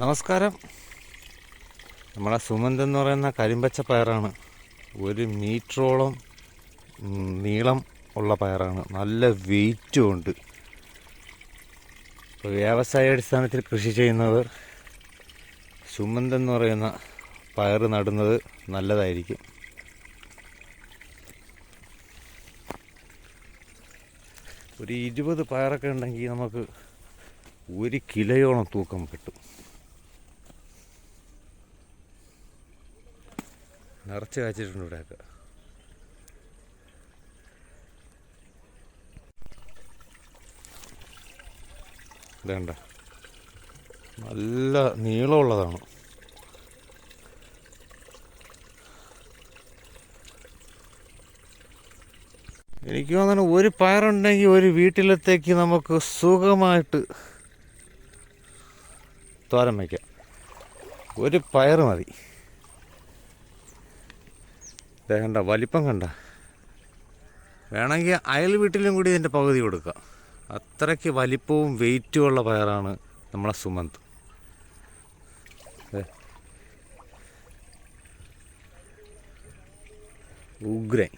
നമസ്കാരം. നമ്മളെ സുമന്ത് എന്ന് പറയുന്ന കരിമ്പച്ച പയറാണ്. ഒരു മീറ്ററോളം നീളം ഉള്ള പയറാണ്. നല്ല വെയിറ്റും ഉണ്ട്. വ്യവസായ അടിസ്ഥാനത്തിൽ കൃഷി ചെയ്യുന്നവർ സുമന്ത് എന്ന് പറയുന്ന പയർ നടുന്നത് നല്ലതായിരിക്കും. ഒരു ഇരുപത് പയറൊക്കെ ഉണ്ടെങ്കിൽ നമുക്ക് ഒരു കിലോയോളം തൂക്കം കിട്ടും. നിറച്ച് കാച്ചിട്ടുണ്ട് ഇവിടെയൊക്കെ. ഇതേണ്ട നല്ല നീളമുള്ളതാണ്. എനിക്ക് തോന്നുന്നു ഒരു പയറുണ്ടെങ്കിൽ ഒരു വീട്ടിലത്തേക്ക് നമുക്ക് സുഖമായിട്ട് തോരൻ വയ്ക്കാം ഒരു പയർ മതി. ദേ കണ്ട വലിപ്പം കണ്ട? വേണമെങ്കിൽ അയൽ വീട്ടിലും കൂടി ഇതിന്റെ പകുതി കൊടുക്കാം. അത്രയ്ക്ക് വലിപ്പവും വെയിറ്റും ഉള്ള പയറാണ് നമ്മളെ സുമന്ത്. ഉഗ്രൻ.